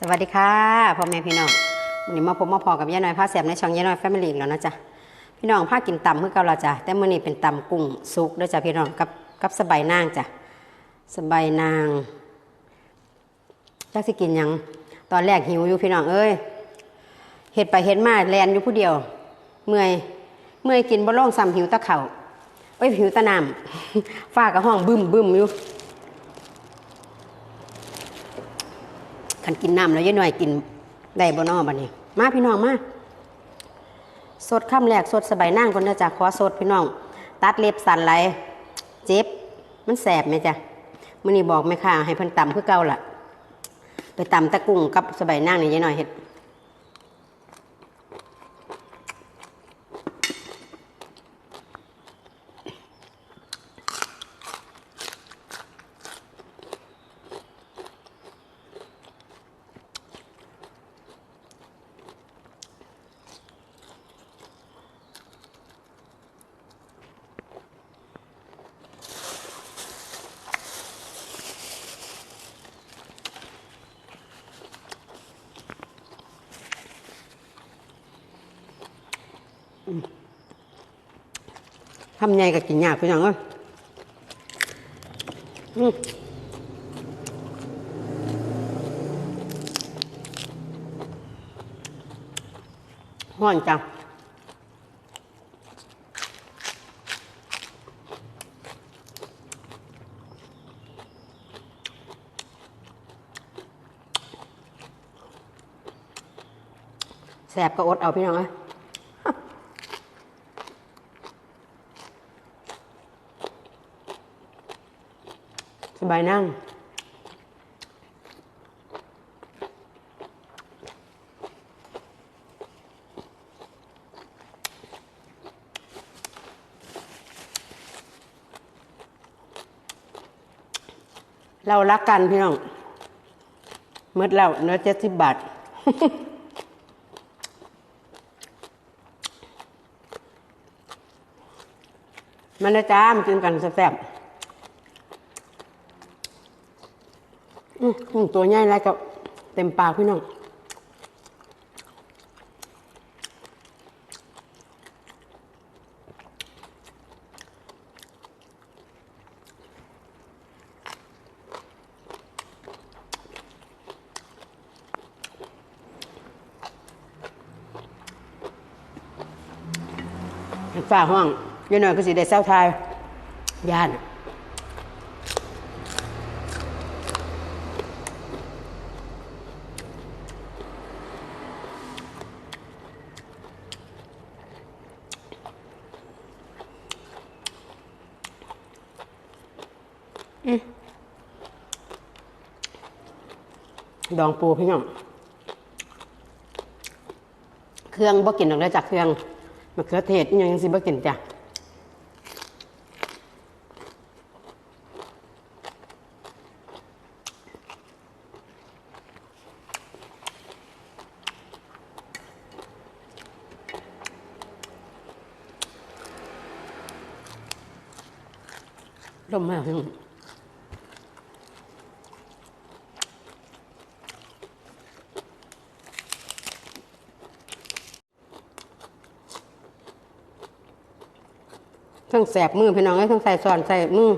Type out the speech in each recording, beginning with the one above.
สวัสดีค่ะพ่อแม่พี่น้องวันนี้มาพบมาพอกับย่าน้อยผ้าแสบในช่องย่าน้อยแฟมิลี่แล้วนะจ๊ะพี่น้องผ้ากินตำเพื่อเกาและจ้ะแต่มื้อนี้เป็นตำกุ้งสุกด้วยจ้ะพี่น้องกับกับสบายนางจ้ะสบายนางจักสิกินยังตอนแรกหิวอยู่พี่น้องเอ้ยเห็ดไปเห็ดมาแลนอยู่ผู้เดียว เมื่อยเมื่อยกินบ่ล่องซ้ำหิวตะเข่าเอ้ยหิวตะน้ำฝ้ากับห้องบึ้มบึ้มอยู่ ขันกินน้ำแล้วยายหน่อยกินได้บนอบันนี้ มาพี่น้องมาสดข้ามแรกสดสบายนั่งคนเด้อจ้ะขอสดพี่น้อง ตัดเล็บสันไหลเจ็บ มันแสบไหมจ๊ะมื้อนี้บอกแม่ค่ะ ให้เพิ่นตำคือเก่าล่ะ ไปตำตะกุ้งกับสบายนั่งนี่ยายหน่อยเห็ด ทำไงก็กินยากพี่น้องเอ้ยห้อนจังแสบก็อดเอาพี่น้องเอ้ย บายนั่ง เรารักกันพี่น้องเมื่อแล้วเนื้อเจ็ดสิบบาทมันนะจ้ามากินกันแซ่บๆ อืมกุ้งตัวใหญ่แล้วก็เต็มปากพี่น้องฝ้าห้องยายหน่อยก็สิได้เศร้าทายย่าน ดองปูพี่น้อง เครื่องบ่กินดอกเลยจากเครื่องมะเขือเทศอิหยังยังสิบ่กินจ้ะลมมากพี่น้อง เครื่องแสบมือพี่น้องเอ้ยทั้งใส่สอนใส่มือ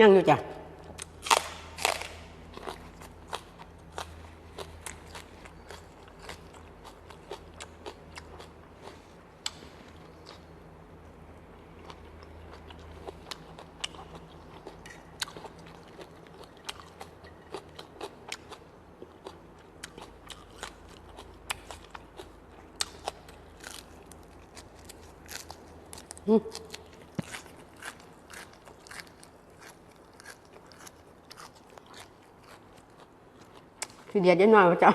ยังอยู่จ้ะ คือเดียดยันหน่อยว่าจ้ะ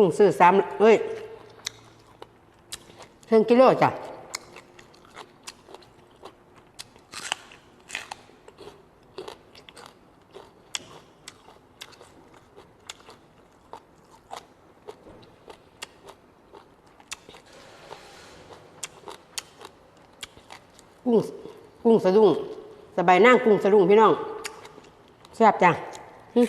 กุ้งซื้อสามเอ้ยเพิ่งกิโลจ้ะกุ้งกุ้งสะดุ้งสบายนั่งกุ้งสะดุ้งพี่น้องแซ่บจ้ะหึ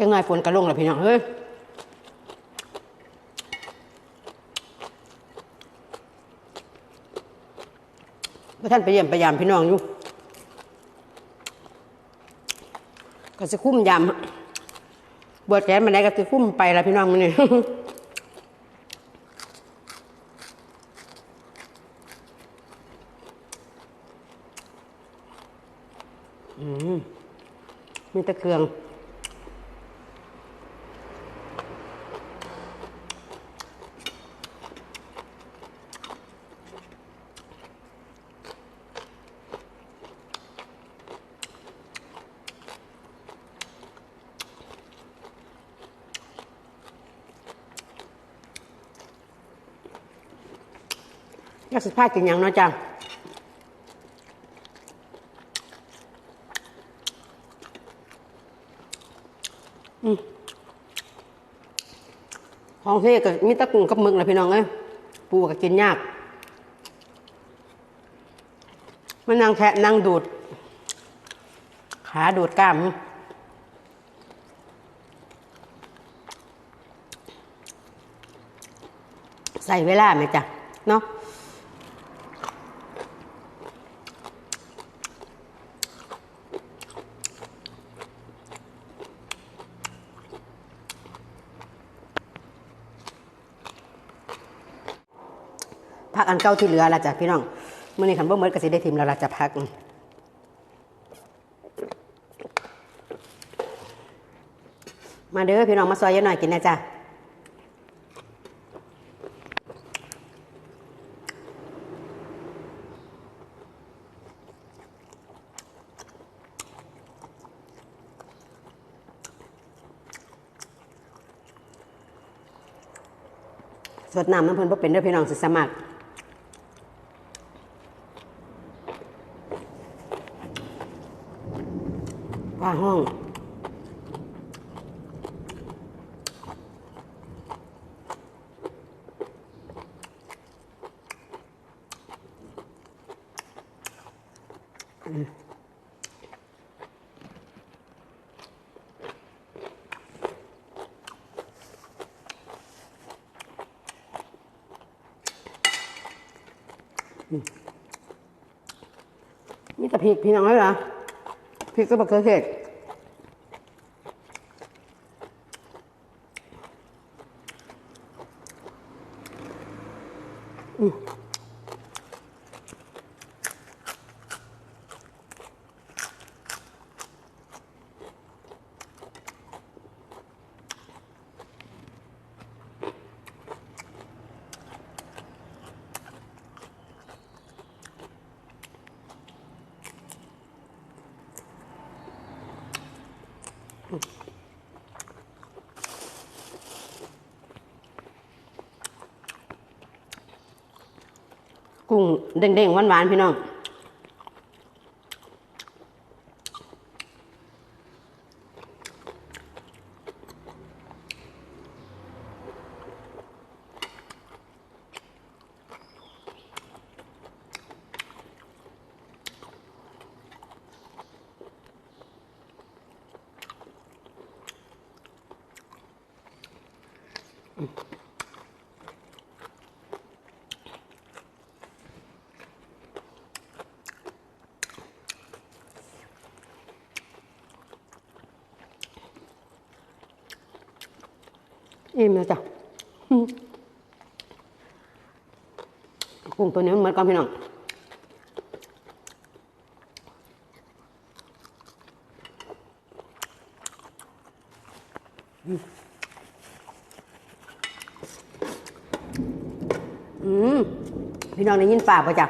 ยังไงฝนกระลงแล้วพี่น้องเฮ้ยว่าท่านไปเยี่ยมไปยามพี่น้องอยู่ก็จะคุ้มยามบวชแขนมาไหนก็จะคุ้มไปละพี่น้องมันนี่มีแตะเครื่อง อยากสิพากินหยังเนาะจ้ะอืมของเทก็มีตะกุ้งกับมึกแหละพี่น้องเอ้ยปูก็กินยากมันนั่งแทะนั่งดูด ขาดูดกล้ามใส่เวลาไหมจ๊ะเนาะ พักอันเก่าที่เหลือละจ้ะพี่น้องเมื่อนี้คันบ่เมิดก็สิได้ทิมแล้วละจะพักมาเด้อพี่น้องมาซอยเยอะหน่อยกินนะจ้ะสดน้ำน้ำเพิ่นบ่เป็นเด้อพี่น้องสิสมัคร ว่าห้องมีแต่พริกพี่น้องเลยเหรอ พริกก็บะเขือเทศอืม กุ้งเด้งๆหวานๆพี่น้องม อิ่มแล้วจ้ะกุ้งตัวนี้เหมือนกันพี่น้องอืมพี่น้องได้ยินฝ่าป่ะจ๊ะ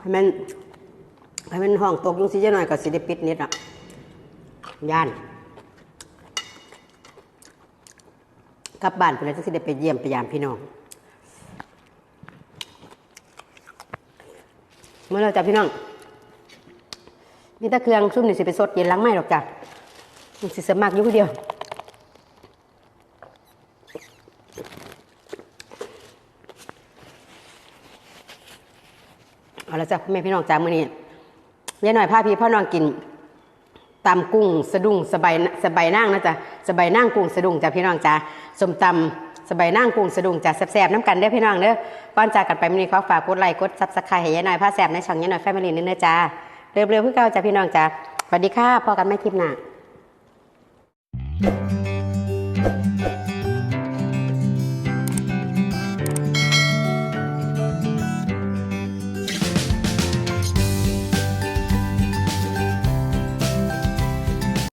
ให้มันให้มันห้องตกยุงสิจะหน่อยก็สิได้ปิดนิดอะย่าน ลับบ้านไปแล้วจะสิได้ไปเยี่ยมไปยามพี่น้องเมื่อเราจะพี่น้องมีตะเครื่องซุ่มนี่สิไปสดเย็นล้างไม่หรอกจ้ะมันสิสมักอยู่ผู้เดียวเอาละจ้ะพ่อแม่พี่น้องจ้ามื้อนี้ยายหน่อยพาพี่พ่อน้องกิน ตำกุ้งสะดุ้งสบายสบายนั่งนะจ๊ะสบายนั่งกุ้งสะดุ้งจ้ะพี่น้องจ้ะสมตำสบายนั่งกุ้งสะดุ้งจ้ะแซ่บๆน้ำกันเด้อพี่น้องเด้อก่อนจากกันไปมื้อนี้ขอฝากกดไลค์กดซับสไครต์ให้ยายหน่อยผ้าแซ่บในช่องยายหน่อยแฟมิลี่นี่เด้อจ้าเร็วๆเพื่อเก่าจ้ะพี่น้องจ้ะสวัสดีค่ะพอกันไม่คลิปหน้า